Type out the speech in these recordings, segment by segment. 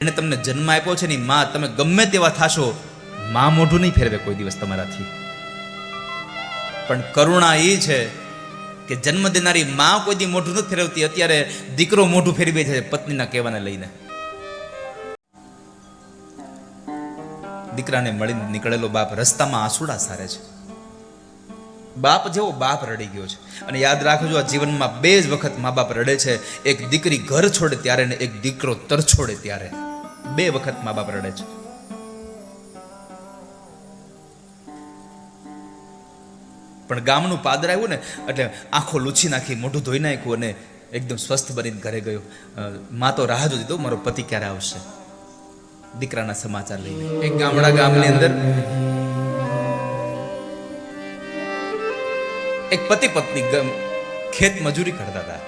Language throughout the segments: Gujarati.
એને તમને જન્મ આપ્યો છે ને માં તમે ગમે તેવા થાશો, માં મોઢું નહીં ફેરવે કોઈ દિવસ તમારાથી. પણ કરુણા એ છે કે જન્મ દેનારી માં કોઈ દી મોઢું નથી ફેરવતી, અત્યારે દીકરો મોઢું ફેરવે છે પત્નીના કહેવાને લઈને. દીકરાને મળીને નીકળેલો બાપ રસ્તામાં આંસુડા સારે છે. બાપ જેવો બાપ રડી ગયો છે. અને યાદ રાખજો, આ જીવનમાં બે જ વખત મા બાપ રડે છે. એક દીકરી ઘર છોડે ત્યારે ને એક દીકરો તર છોડે ત્યારે. બે વખત મા બાપ રડે છે. પણ ગામનું પાદર આવ્યું ને, એટલે આંખો લૂછી નાખી, મોઢું ધોઈ નાખ્યું અને એકદમ સ્વસ્થ બનીને ઘરે ગયો. મા તો રાહ જોતી તો મારો પતિ ક્યારે આવશે? દીકરાના સમાચાર લઈને. એક ગામડા ગામની અંદર એક પતિ પત્ની ખેત મજૂરી કરતા હતા.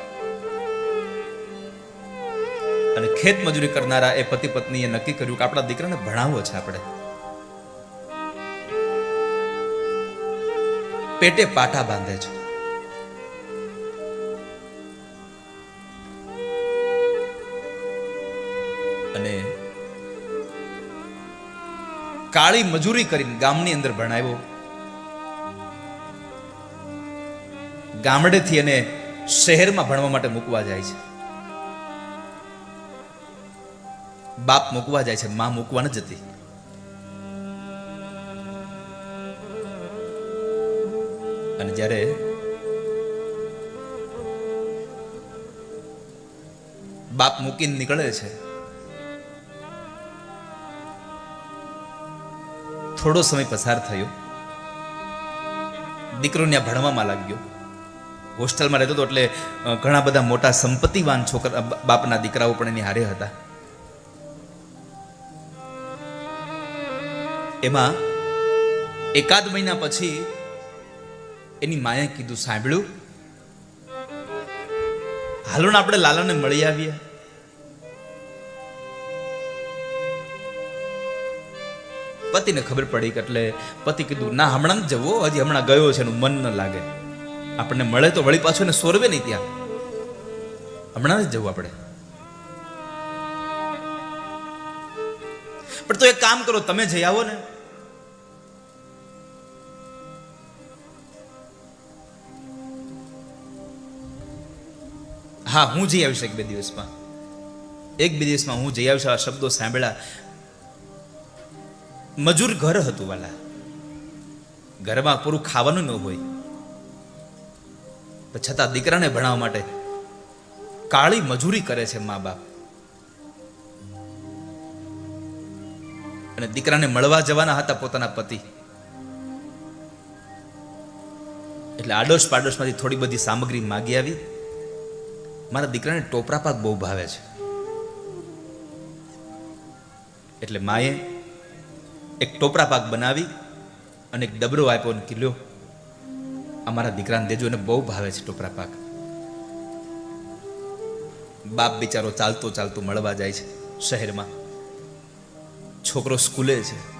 અને ખેત મજૂરી કરનારા એ પતિ પત્નીએ નક્કી કર્યું કે આપણા દીકરાને ભણાવવો છે આપણે. પેટે પાટા બાંધે છે. અને કાળી મજૂરી કરીને ગામની અંદર ભણાવ્યો. ગામડેથી એને શહેરમાં ભણવા માટે મૂકવા જાય છે. બાપ મૂકવા જાય છે, માં મૂકવા ન જતી. અને જ્યારે બાપ મૂકીને નીકળે છે, થોડો સમય પસાર થયો. દીકરો ત્યાં ભણવામાં લાગ્યો. હોસ્ટેલમાં રહેતો હતો એટલે ઘણા બધા મોટા સંપત્તિવાન છોકરા બાપના દીકરાઓ પણ એની હારે હતા. એમાં એકાદ મહિના પછી એની માએ કીધું, સાંભળ્યું? હાલો ને આપણે લાલાને મળી આવીએ. પતિને ખબર પડી કે એટલે પતિ કીધું, ના, હમણાં જ જવો, હજી હમણાં ગયો છે એનું મન ન લાગે. આપણને મળે તો વળી પાછું એને સોરવે નહીં ત્યાં. હમણાં જ જવું આપણે. પણ તો એક કામ કરો, તમે જઈ આવો ને. હા, હું જઈ આવીશ એક બે દિવસમાં. એક બે દિવસમાં હું જઈ આવીશ આ શબ્દો સાંભળ્યા. મજૂર ઘર હતું વાલા. ઘરમાં પૂરું ખાવાનું ન હોય. છતાં દીકરાને ભણાવવા માટે કાળી મજૂરી કરે છે મા બાપ. અને દીકરાને મળવા જવાના હતા પોતાના પતિ. એટલે આડોશ પાડોશમાંથી થોડી બધી સામગ્રી માગી આવી. મારા દીકરાને ટોપરા પાક બહુ ભાવે છે. એટલે માએ એક ટોપરા પાક બનાવી અને એક ડબરો આપ્યો અને કિલ્યો અમારા દીકરાને દેજો, એને બહુ ભાવે છે ટોપરા પાક. બાપ બિચારો ચાલતો ચાલતો મળવા જાય છે શહેરમાં. છોકરો સ્કૂલે છે.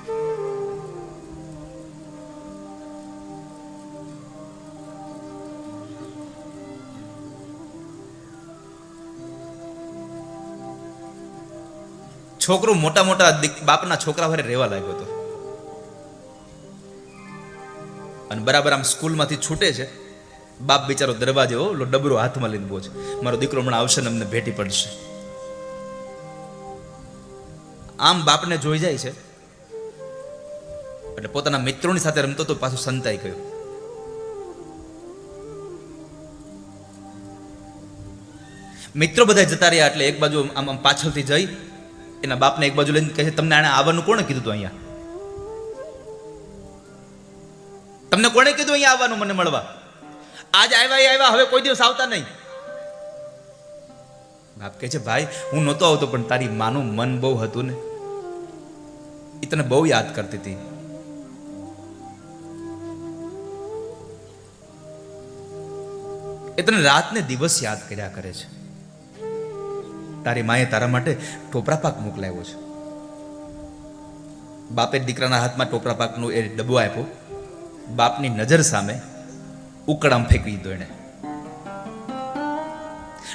છોકરો મોટા મોટા બાપના છોકરા વારે રહેવા લાગ્યો હતો. અને બરાબર આમ સ્કૂલમાંથી છૂટે છે. બાપ બિચારો દરવાજે ઓલો ડબરો હાથમાં લઈને બહુ છે. મારો દીકરો હમણાં આવશે ને અમને ભેટી પડશે. આમ બાપને જોઈ જાય છે. એટલે પોતાના મિત્રોની સાથે રમતો તો પાછું સંતાઈ ગયો. મિત્રો બધા જતા રહ્યા એટલે એક બાજુ આમ આમ પાછળથી જઈ, એના બાપને એક બાજુ લઈને કહે છે, તમને આને આવવાનું કોણે કીધું હતું અહીંયા? તમને કોણે કીધું અહીંયા આવવાનું મને મળવા? આજ આવ્યા એ આવ્યા, હવે કોઈ દિવસ આવતા નહીં. બાપ કહે છે, ભાઈ, હું નહોતો આવતો, પણ તારી માનું મન બહુ હતું ને. એ તને બહુ યાદ કરતી હતી એ તને રાત ને દિવસ યાદ કર્યા કરે છે તારી માએ તારા માટે ટોપરા પાક મોકલાવ્યો છે બાપે દીકરાના હાથમાં ટોપરા પાકનું એ ડબ્બો આપ્યો બાપની નજર સામે ઉકળામ ફેંકી દીધો એને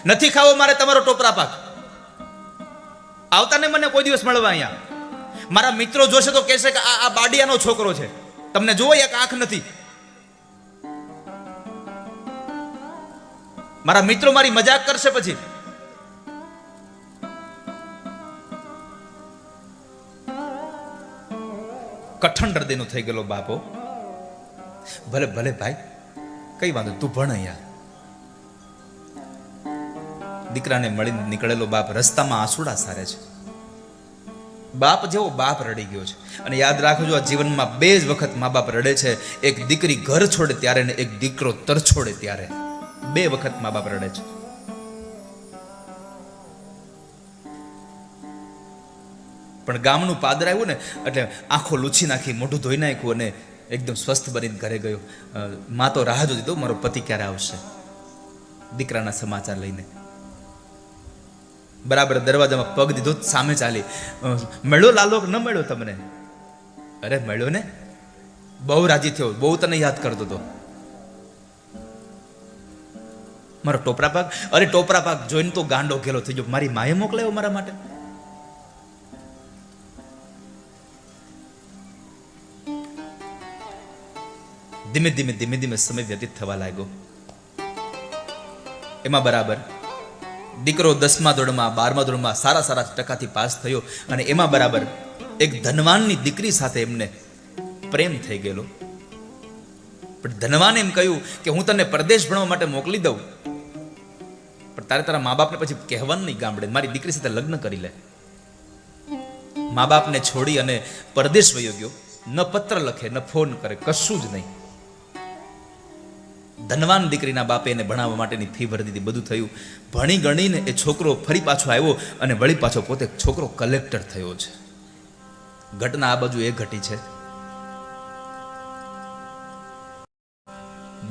નથી ખાવો મારે તમારો ટોપરા પાક આવતાને મને કોઈ દિવસ મળવા અહીંયા મારા મિત્રો જોશે તો કહેશે કે આ આ બાડિયાનો છોકરો છે. તમને જુઓ એક આંખ નથી. મારા મિત્રો મારી મજાક કરશે પછી. કઠણ હૃદયનો થઈ ગયેલો બાપો. ભલે ભલે ભાઈ, કઈ વાંધો તું ભણ અહીંયા. દીકરાને મળીને નીકળેલો બાપ રસ્તામાં આંસુડા સારે છે. બાપ જેવો બાપ રડી ગયો છે. અને યાદ રાખજો, આ જીવનમાં બે જ વખત મા બાપ રડે છે. એક દીકરી ઘર છોડે ત્યારે ને એક દીકરો તર છોડે ત્યારે. બે વખત મા બાપ રડે છે. પણ ગામનું પાદર આવ્યું ને, એટલે આંખો લૂછી નાખી, મોઢું ધોઈ નાખ્યું અને એકદમ સ્વસ્થ બનીને ઘરે ગયો. મા તો રાહ જોતી તો મારો પતિ ક્યારે આવશે? દીકરાના સમાચાર લઈને. બરાબર, દરવાજામાં પગ દીધો, સામે ચાલી. મળ્યો લાલો ન મળ્યો તમને? અરે, મળ્યો ને? બહુ રાજી થયો, બહુ તને યાદ કરતો હતો મારો ટોપરા પાક? અરે, ટોપરા પાક જોઈને તો ગાંડો ઘેલો થઈ ગયો. મારી માએ મોકલાયો મારા માટે? ધીમે ધીમે ધીમે ધીમે સમય વ્યતીત થવા લાગ્યો. એમાં બરાબર દીકરો દસમા ધોરણમાં, બારમા ધોરણમાં સારા સારા ટકાથી પાસ થયો અને એમાં બરાબર એક ધનવાનની દીકરી સાથે એમને પ્રેમ થઈ ગયેલો. પણ ધનવાને એમ કહ્યું કે હું તને પરદેશ ભણવા માટે મોકલી દઉં. પણ તારે તારા મા બાપને પછી કહેવાનું નહીં ગામડે. મારી દીકરી સાથે લગ્ન કરી લે. મા બાપને છોડી અને પરદેશ વયો ગયો. ન પત્ર લખે, ન ફોન કરે, કશું જ નહીં. ધનવાન દીકરીના બાપે એને ભણાવવા માટેની ફી ભરી દીધી. બધું થયું. ભણી ગણીને એ છોકરો ફરી પાછો આવ્યો અને વળી પાછો પોતે છોકરો કલેક્ટર થયો છે. ઘટના આ બાજુ એ ઘટી છે.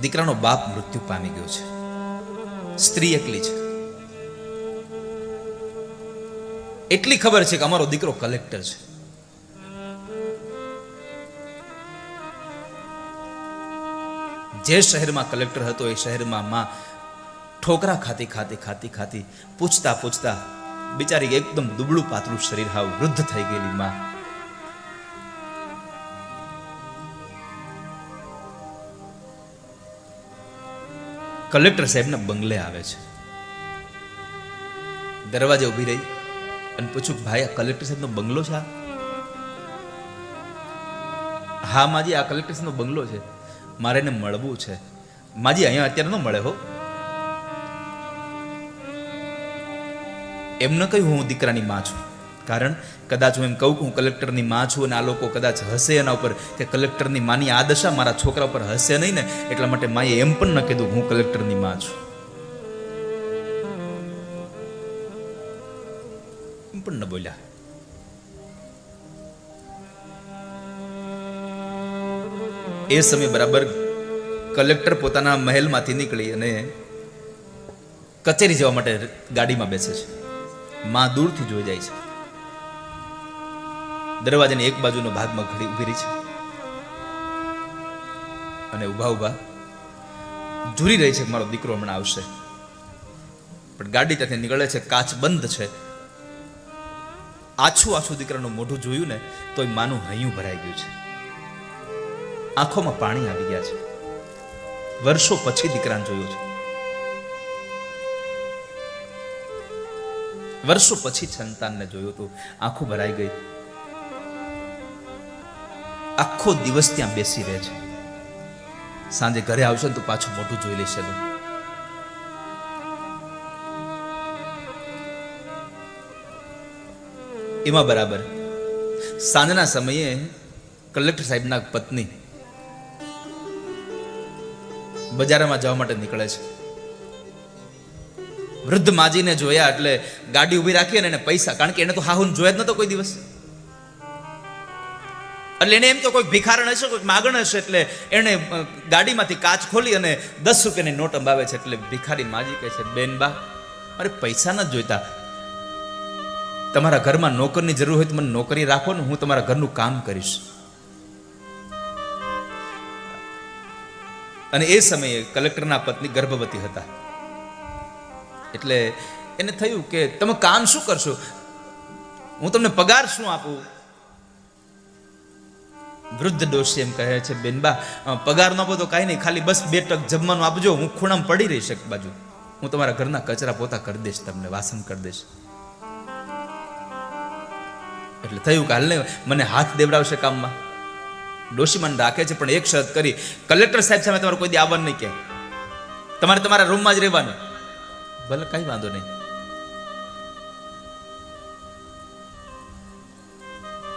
દીકરાનો બાપ મૃત્યુ પામી ગયો છે. સ્ત્રી એકલી છે. એટલી ખબર છે કે અમારો દીકરો કલેક્ટર છે. જે શહેરમાં કલેક્ટર હતો એ શહેરમાં માં ઠોકરા ખાતી ખાતી ખાતી ખાતી પૂછતા પૂછતા બિચારી એકદમ દુબળું પાતળું શરીર હાવ વૃદ્ધ થઈ ગયેલી માં. કલેક્ટર સાહેબના બંગલે આવે છે. દરવાજે ઊભી રહી અને પૂછ્યું, ભાઈ, આ કલેક્ટર સાહેબનો બંગલો છે હા, માજી, આ કલેક્ટર સાહેબનો બંગલો છે. મારે એને મળવું છે. માજી અહીંયા અત્યારે ન મળે હો. એમને કહ્યું હું દીકરાની માં છું. કારણ કદાચ હું એમ કહું કે હું કલેક્ટરની માં છું અને આ લોકો કદાચ હશે એના ઉપર કે કલેક્ટરની માની આ દશા મારા છોકરા ઉપર હશે નહીં ને, એટલા માટે માએ એમ પણ ન કીધું હું કલેક્ટરની માં છું. એમ પણ ન બોલ્યા. એ સમય બરાબર કલેક્ટર પોતાના મહેલમાંથી નીકળી અને કચેરી જવા માટે ગાડીમાં બેસે છે. માં દૂરથી જોઈ જાય છે. દરવાજાની એક બાજુનો ભાગમાં ઘડી ઊભી રહી છે. અને ઊભા ઊભા ઝૂરી રહી છે મારો દીકરો હમણાં આવશે. પણ ગાડી ત્યાંથી નીકળે છે, કાચ બંધ છે. આછું આછું દીકરાનું મોઢું જોયું ને તોય માનું હૈયું ભરાઈ ગયું છે. આંખોમાં પાણી આવી ગયા છે. વર્ષો પછી દીકરાને જોયો છે. વર્ષો પછી સંતાનને જોયું હતું. આંખો ભરાઈ ગઈ. આખો દિવસ ત્યાં બેસી રહે છે. સાંજે ઘરે આવશે ને તો પાછું મોટું જોઈ લેશે તો. એમાં બરાબર. સાંજના સમયે કલેક્ટર સાહેબના પત્ની બજારમાં જવા માટે નીકળે છે. વૃદ્ધ માજીને જોયા એટલે ગાડી ઊભી રાખી અને એને પૈસા, કારણ કે એને તો હાહુન જોયા જ નતો કોઈ દિવસ. એટલે એને એમ તો કોઈ ભિખારણ હશે, કોઈ માગણ હશે, એટલે એને ગાડીમાંથી કાચ ખોલી અને દસ રૂપિયાની નોટ અંબાવે છે, એટલે ભિખારી માજી કહે છે, બેન બા, અરે પૈસા ન જોઈતા. તમારા ઘરમાં નોકરની જરૂર હોય તો મને નોકરી રાખો ને હું તમારા ઘરનું કામ કરીશ. અને એ સમયે કલેક્ટરના પત્ની ગર્ભવતી હતા. એટલે એને થયું કે તમે કામ શું કરશો? હું તમને પગાર શું આપું? વૃદ્ધ ડોશી એમ કહે છે બેનબા પગાર ન બધો કાંઈ નહીં, ખાલી બસ બે ટક જમવાનું આપજો, હું ખૂણામાં પડી રહીશ એક બાજુ. હું તમારા ઘરના કચરા પોતા કરી દઈશ તમને, વાસણ કરી દઈશ. એટલે થયું કે હાલ મને હાથ દેવડાવશે કામમાં. ડોશી રાખે છે, પણ એક શરત કરી. કલેક્ટર સાહેબ સામે તમારે કોઈ દી આવવાનું નહીં કે. તમારે તમારા રૂમમાં જ રહેવાનું. ભલે કઈ વાંધો નહીં.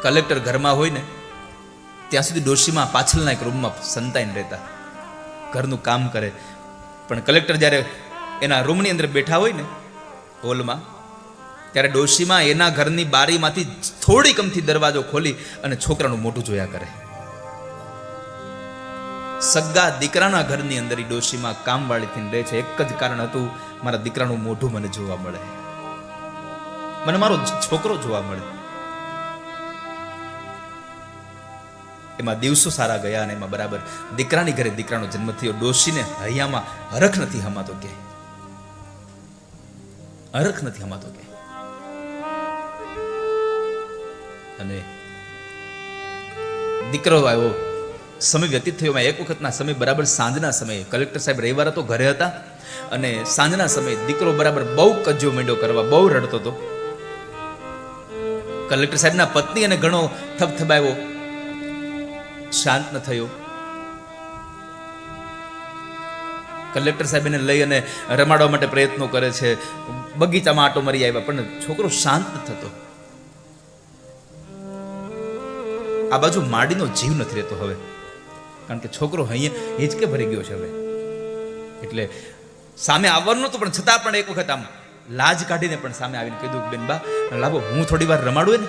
કલેક્ટર ઘરમાં હોય ને, ત્યાં સુધી ડોશીમાં પાછળના એક રૂમમાં સંતાઈને રહેતા. ઘરનું કામ કરે. પણ કલેક્ટર જ્યારે એના રૂમની અંદર બેઠા હોય ને, હોલમાં, ત્યારે ડોશીમાં એના ઘરની બારીમાંથી થોડી કમથી દરવાજો ખોલી અને છોકરાનું મોટું જોયા કરે. સગા દીકરાના ઘરની અંદર ઈ ડોશીમાં કામવાળી થઈને રહે છે. એક જ કારણ હતું, મારા દીકરાનું મોઢું મને જોવા મળે. મને મારો છોકરો જોવા મળે. એમાં દિવસો સારા ગયા અને એમાં બરાબર દીકરાની ઘરે દીકરાનો જન્મ થયો. ડોશીને હૈયામાં હરખ નથી હમાતો કે. હરખ નથી હમાતો કે. અને દીકરો આવ્યો. સમય વ્યતીત થયો. એક વખતના સમય બરાબર સાંજના સમયે. કલેક્ટર સાહેબ રવિવારે તો ઘરે હતા અને સાંજના સમયે દીકરો બરાબર બહુ કજ્જો મેંડો કરવા, બહુ રડતો હતો. કલેક્ટર સાહેબના પત્ની અને ઘણો થબથબાયો શાંત ન થયો. કલેક્ટર સાહેબ એને લઈ અને રમાડવા માટે પ્રયત્નો કરે છે. બગીચામાં આટો મરી આવ્યા, પણ છોકરો શાંત થતો. આ બાજુ માડીનો જીવ નથી રહેતો હવે. કારણ કે છોકરો અહીંયા હિંચકે ભરી ગયો છે હવે. એટલે સામે આવવાનું નહોતું, પણ છતાં પણ એક વખત આમ લાજ કાઢીને પણ સામે આવીને કીધું કે બેનબા લાવો, હું થોડી વાર રમાડું ને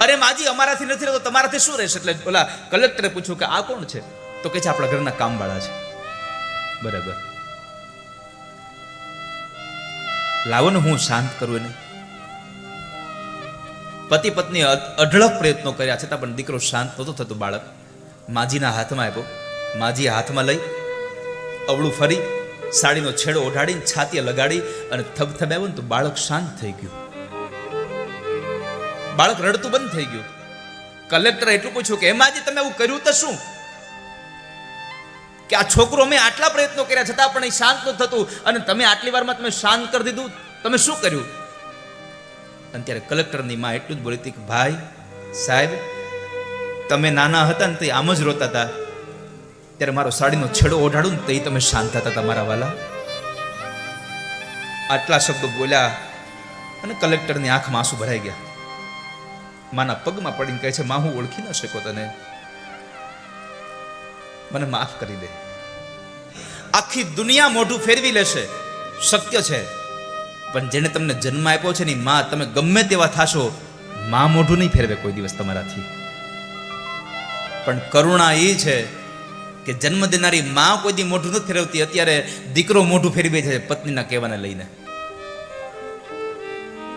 અરે માજી, અમારાથી નથી રહેતો, તમારાથી શું રહેશે? એટલે ઓલા કલેક્ટરે પૂછ્યું કે આ કોણ છે? તો કે છે, આપણા ઘરના કામવાળા છે. બરાબર. લાવો ને હું શાંત કરું એને. પતિ પત્ની અઢળક પ્રયત્નો કર્યા છતાં પણ દીકરો શાંત નહોતો થતો બાળક. માજીના હાથમાં આપ્યો. માજી હાથમાં લઈ, અવળું ફરી, સાડીનો છેડો ઓઢાડીને છાતીએ લગાડી અને થબથબાવ્યો ને તો બાળક શાંત થઈ ગયું. બાળક રડતું બંધ થઈ ગયું. કલેક્ટર એટલું પૂછ્યું કે એમાં તમે એવું કર્યું તો શું? કે આ છોકરો અમે આટલા પ્રયત્નો કર્યા છતાં પણ એ શાંત નહોતું થતું અને તમે આટલી વારમાં તમે શાંત કરી દીધું. તમે શું કર્યું? અને ત્યારે કલેક્ટરની માં એટલું જ બોલી હતી કે, ભાઈ, સાહેબ, તમે નાના હતા ને તે આમ જ રોતા હતા. ત્યારે મારો સાડીનો છેડો ઓઢાડું ને તે તમે શાંત હતા તમારા વાલા. આટલા શબ્દો બોલ્યા અને કલેક્ટરની આંખમાં આંસુ ભરાઈ ગયા. માના પગમાં પડીને કહે છે, માં, હું ઓળખી ન શકો તને. મને માફ કરી દે. આખી દુનિયા મોઢું ફેરવી લેશે. શક્ય છે. પણ જેને તમને જન્મ આપ્યો છે ને માં, તમે ગમે તેવા થાશો, માં મોઢું નહીં ફેરવે કોઈ દિવસ તમારાથી. પણ કરુણા એ છે કે જન્મ દેનારી માં કોઈ દી મોઢું નથી ફેરવતી, અત્યારે દીકરો મોઢું ફેરવે છે પત્નીના કહેવાને લઈને.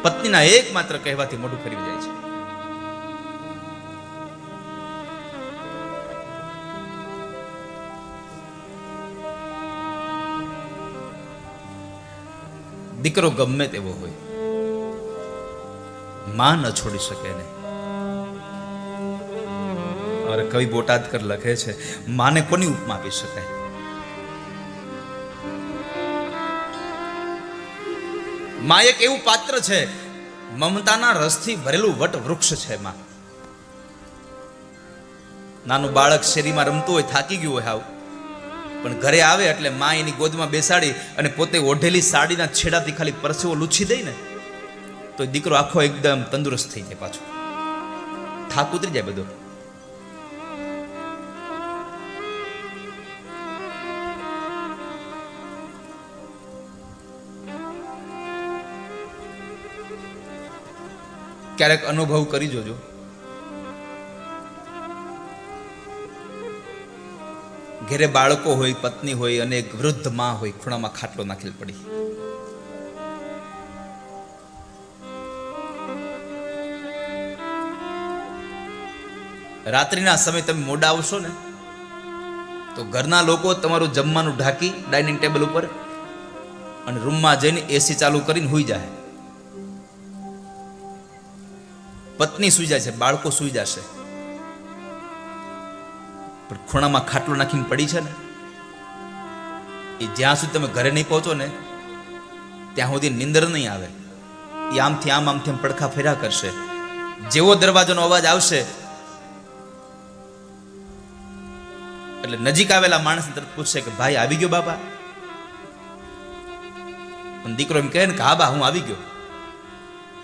પત્નીના એક માત્ર કહેવાથી મોઢું ફેરવી જાય છે. દીકરો ગમે તેવો હોય. માં ન છોડી શકે ને અરે કવિ બોટાદકર લખે છે, માને કોની ઉપમા આપી શકાય? માં એક એવું પાત્ર છે, મમતાના રસથી ભરેલું વટ વૃક્ષ છે માં. નાનું બાળક શેરીમાં રમતું હોય, થાકી ગયું હોય હાવ. પણ ઘરે આવે એટલે મા એની ગોદમાં બેસાડી અને પોતે ઓઢેલી સાડીના છેડાથી ખાલી પરસેવો લૂછી દઈ ને, તો દીકરો આખો એકદમ તંદુરસ્ત થઈ જાય પાછો. થાક ઉતરી જાય બધો. ક્યારેક અનુભવ કરી જોજો. ઘેરે બાળકો હોય, પત્ની હોય અને વૃદ્ધમાં હોય, ખૂણામાં ખાટલો નાખેલ પડી. રાત્રિના સમય તમે મોડા આવશો ને, તો ઘરના લોકો તમારું જમવાનું ઢાંકી ડાઇનિંગ ટેબલ ઉપર અને રૂમમાં જઈને એસી ચાલુ કરીને સુઈ જાય. પત્ની સૂઈ જાય છે, બાળકો સૂઈ જશે. પણ ખૂણામાં ખાટલો નાખીને પડી છે ને, એ જ્યાં સુધી તમે ઘરે નહીં પહોંચો ને, ત્યાં સુધી નિંદર નહીં આવે. એ આમથી આમ આમથી આમ પડખા ફેર્યા કરશે. જેવો દરવાજાનો અવાજ આવશે, એટલે નજીક આવેલા માણસ તરફ પૂછશે કે, ભાઈ, આવી ગયો બાપા? પણ દીકરો એમ કહે ને કે, હા બા, હું આવી ગયો.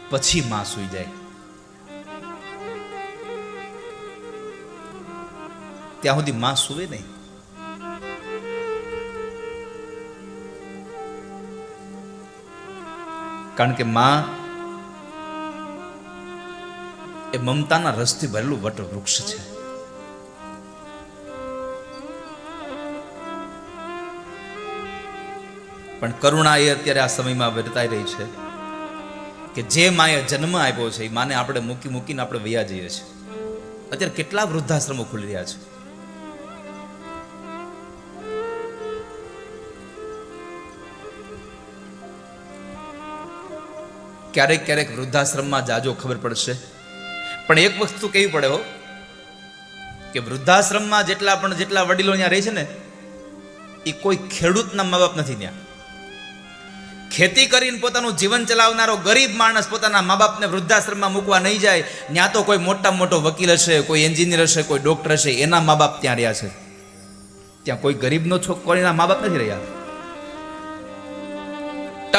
પછી માં સુઈ જાય. ત્યાં સુધી માં સુવે નહીં. કારણ કે માં એ મમતાના રસથી ભરેલું વટ વૃક્ષ છે. પણ કરુણા એ અત્યારે આ સમયમાં વર્તાઈ રહી છે કે જે માએ જન્મ આપ્યો છે, એ માને આપણે મૂકી મૂકીને આપણે વૈયા જઈએ છીએ. અત્યારે કેટલા વૃદ્ધાશ્રમો ખુલી રહ્યા છે. ક્યારેક ક્યારેક વૃદ્ધાશ્રમમાં જાજો ખબર પડશે. પણ એક વસ્તુ કેવી પડે હો, કે વૃદ્ધાશ્રમમાં જેટલા પણ જેટલા વડીલો ત્યાં રહે છે ને, એ કોઈ ખેડૂતના મા બાપ નથી ત્યાં. ખેતી કરીને પોતાનું જીવન ચલાવનારો ગરીબ માણસ પોતાના મા બાપને વૃદ્ધાશ્રમમાં મૂકવા નહીં જાય, ત્યાં તો કોઈ મોટા મોટો વકીલ હશે, કોઈ એન્જિનિયર હશે, કોઈ ડોક્ટર હશે, એના મા બાપ ત્યાં રહ્યા છે. ત્યાં કોઈ ગરીબનો છોકરીના મા બાપ નથી રહ્યા.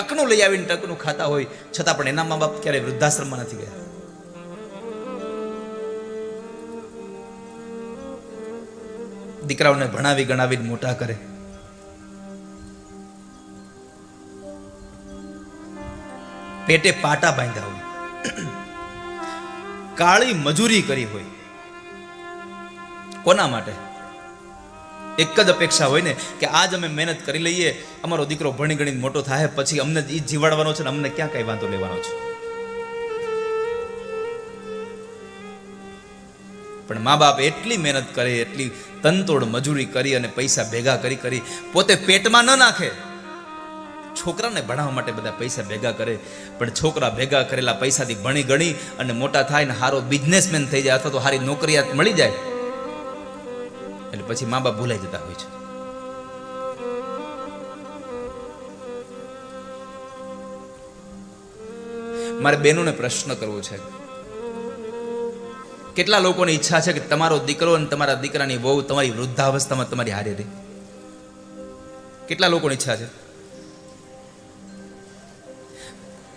ટકનું લઈ આવીને ટકનું ખાતા હોય, છતાં પણ એના મા બાપ ક્યારેય વૃદ્ધાશ્રમમાં નથી ગયા. દીકરાઓને ભણાવી ગણાવીને મોટા કરે. પેટે પાટા બાંધ્યા હોય. કાળી મજૂરી કરી હોય. કોના માટે? એક જ અપેક્ષા હોય ને કે આજ અમે મહેનત કરી લઈએ, અમારો દીકરો ભણી ગણીને મોટો થાય, પછી અમને ઈ જીવાડવાનો છે ને અમને ક્યાં કઈ વાંધો લેવાનો છે? પણ મા બાપ એટલી મહેનત કરે, એટલી તનતોડ મજૂરી કરી અને પૈસા ભેગા કરી કરી. પોતે પેટમાં ન નાખે. છોકરાને ભણાવવા માટે બધા પૈસા ભેગા કરે, પણ છોકરા ભેગા કરેલા પૈસાથી ભણી ગણી અને મોટા થાય ને સારો બિઝનેસમેન થઈ જાય અથવા તો સારી નોકરિયાત મળી જાય એટલે પછી મા બાપ ભૂલાઈ જતા હોય છે. મારે બહેનોને પ્રશ્ન કરવો છે. કેટલા લોકોની ઈચ્છા છે કે તમારો દીકરો અને તમારા દીકરાની વહુ તમારી વૃદ્ધાવસ્થામાં તમારી હારે રહે? કેટલા લોકોની ઈચ્છા છે?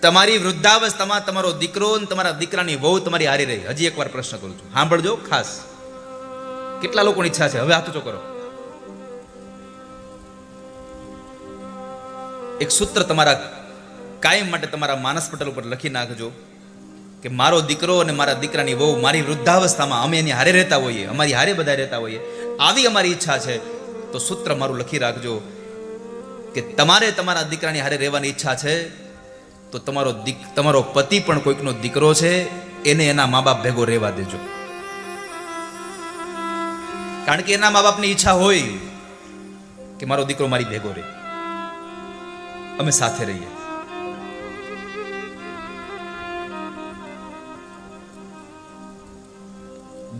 તમારી વૃદ્ધાવસ્થામાં તમારો દીકરો અને તમારા દીકરાની વહુ તમારી હારે રહે. હજી એકવાર પ્રશ્ન કરું છું. સાંભળજો ખાસ. કેટલા લોકોની ઈચ્છા છે? હવે હાથ ઊંચો કરો એક સૂત્ર તમારા કાયમ માટે તમારા માનસ પટલ ઉપર લખી નાખજો કે મારો દીકરો અને મારા દીકરાની વહુ મારી વૃદ્ધાવસ્થામાં અમે એની હારે રહેતા હોઈએ, અમારી હારે બધા રહેતા હોઈએ, આવી અમારી ઈચ્છા છે, તો સૂત્ર મારું લખી રાખજો કે તમારે તમારા દીકરાની હારે રહેવાની ઈચ્છા છે, તો તમારો દીક તમારો પતિ પણ કોઈકનો દીકરો છે, એને એના મા બાપ ભેગો રહેવા દેજો. કારણ કે એના મા બાપની ઈચ્છા હોય કે મારો દીકરો મારી ભેગો રહે. અમે સાથે રહીએ.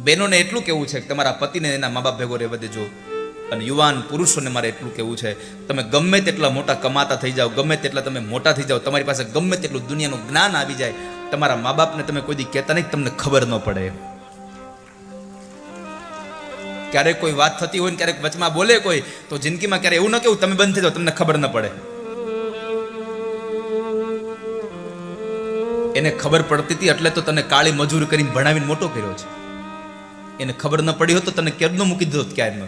બહેનોને એટલું કેવું છે કે તમારા પતિને એના મા બાપ ભેગો રહેવા દેજો અને યુવાન પુરુષોને મારે એટલું કેવું છે, તમે ગમે તેટલા મોટા કમાતા થઈ જાઓ, ગમે તેટલા તમે મોટા થઈ જાઓ, તમારી પાસે ગમે તેટલું દુનિયાનું જ્ઞાન આવી જાય, તમારા મા બાપને તમે કોઈ દી કહેતા નહીં તમને ખબર ન પડે. ક્યારેક કોઈ વાત થતી હોય ને ક્યારેક વચમાં બોલે કોઈ, તો જિંદગીમાં ક્યારે એવું ન કેવું, તમે બંધ થઈ જાઓ, તમને ખબર ન પડે. એને ખબર પડતી હતી, એટલે તો તને કાળી મજૂર કરીને ભણાવીને મોટો કર્યો છે. એને ખબર ન પડી હોત તો તને કેદનો મૂકી દીધો ક્યારનો.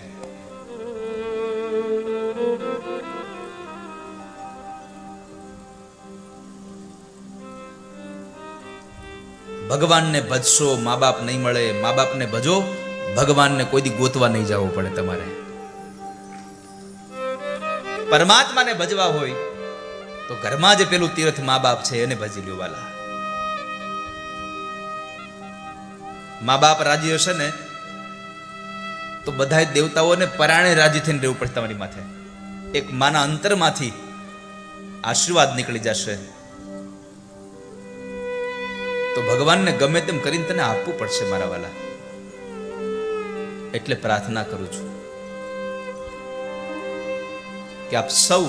ભગવાનને ભજશો, મા બાપ નહીં મળે, મા બાપને ભજો. ભગવાનને કોઈ દી ગોતવા નહીં જવું પડે તમારે. પરમાત્માને ભજવા હોય તો ઘરમાં જે પેલું તીર્થ મા બાપ છે એને ભજી લ્યો વાલા. મા બાપ રાજી હશે ને તો બધા દેવતાઓને પરાણે રાજી થઈને રહેવું પડે તમારી માથે. એક માના અંતરમાંથી આશીર્વાદ નીકળી જશે. તો ભગવાનને ગમે તેમ કરીને તને આપવું પડશે મારા વાલા. એટલે પ્રાર્થના કરું છું કે આપ સૌ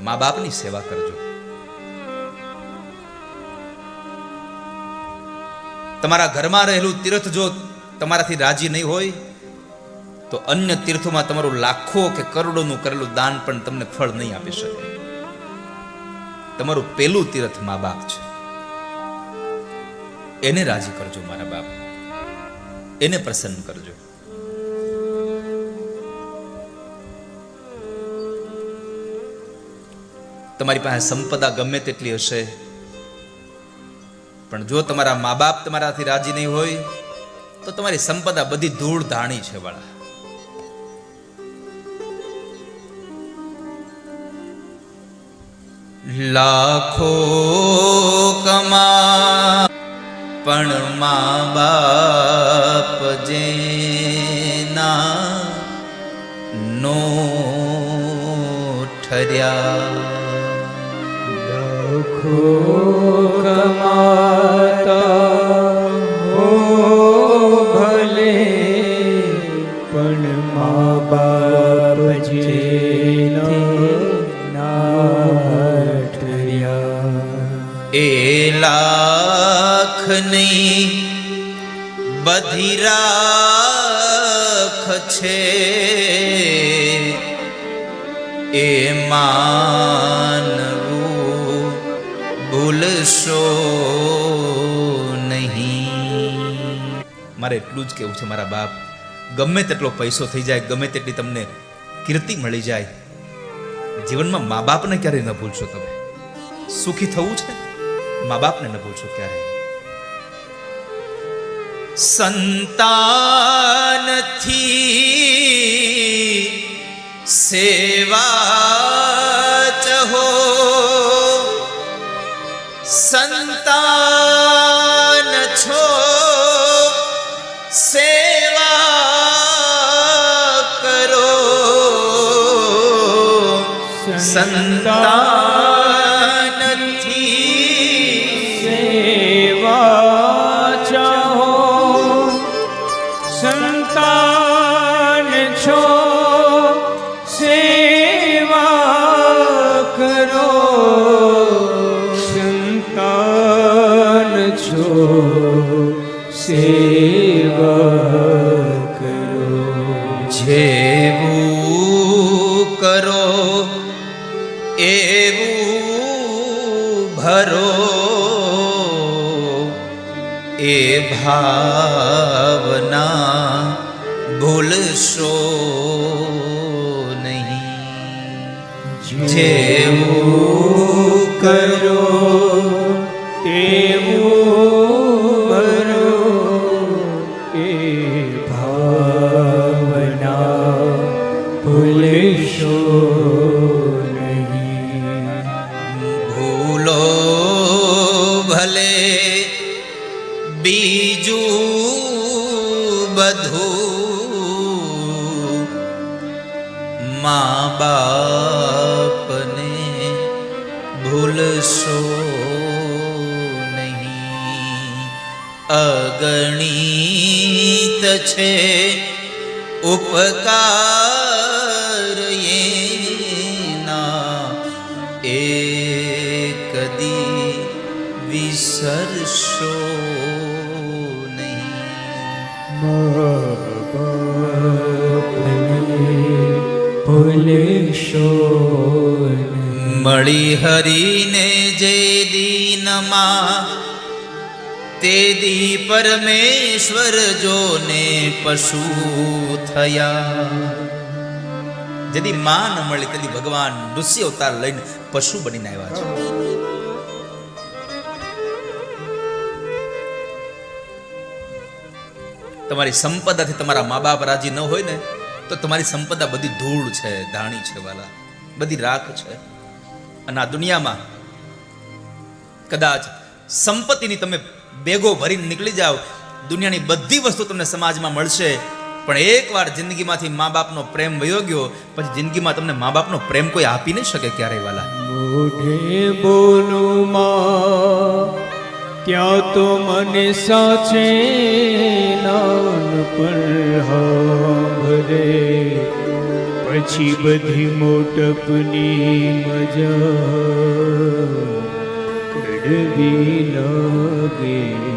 મા બાપની સેવા કરજો. તમારા ઘરમાં રહેલું તીર્થ જો તમારાથી રાજી નહીં હોય તો અન્ય તીર્થોમાં તમારું લાખો કે કરોડોનું કરેલું દાન પણ તમને ફળ નહીં આપી શકે. તમારું પેલું તીર્થ મા બાપ છે. એને રાજી કરજો મારા બાપ. એને પ્રસન્ન કરજો. તમારી પાસે સંપદા ગમે તેટલી હશે, પણ જો તમારા મા બાપ તમારાથી રાજી નહીં હોય, તો તમારી સંપદા બધી ધૂળ ધાણી છે, વાળા. લાખો કમા પણ મા બાપ જેના નો ઠર્યા લખો કમાતા હો ભલે પણ મા બાપ લાખ નહીં બધી રાખ છે. એ માનવું ભૂલશો નહીં. મારે એટલું જ કેવું છે, મારા બાપ. ગમે તેટલો પૈસો થઈ જાય, ગમે તેટલી તમને કીર્તિ મળી જાય, જીવનમાં મા બાપને ક્યારેય ન ભૂલશો તમે. સુખી થવું છે? મા બાપને ન ભૂલશો ક્યારે સંતાનથી સેવા ચહો સંતાન છો સેવા કરો. સંતાનથી એવું ભરો એ ભાવના ભૂલશો નહીં. જેવું કરો તેવું ભૂલશો નહીં અગણિત છે ઉપકાર એના એ કદી વિસરશો નહીં ભૂલશો મળી હરીને જે દીનમાં તે દી પરમેશ્વર જોને પશુ થયા. જેથી માં ન મળી તેદી ભગવાન ઋષિ અવતાર લઈને પશુ બનીને આવ્યા છે. તમારી સંપદાથી તમારા મા બાપ રાજી ન હોય ને, તો તમારી સંપદા બધી ધૂળ છે, ધાણી છે વાલા, બધી રાખ છે. અને આ દુનિયામાં કદાચ સંપત્તિની તમે બેગો ભરીને નીકળી જાઓ, દુનિયાની બધી વસ્તુ તમને સમાજમાં મળશે. પણ એકવાર જિંદગીમાંથી મા બાપનો પ્રેમ વયો ગયો, પછી જિંદગીમાં તમને મા બાપનો પ્રેમ કોઈ આપી નહીં શકે ક્યારેય વાલા. મોઢે બોલું ત્યાં તો મને સાચે નાનપણ હાંભરે. પછી બધી મોટપની મજા કડવી લાગે કા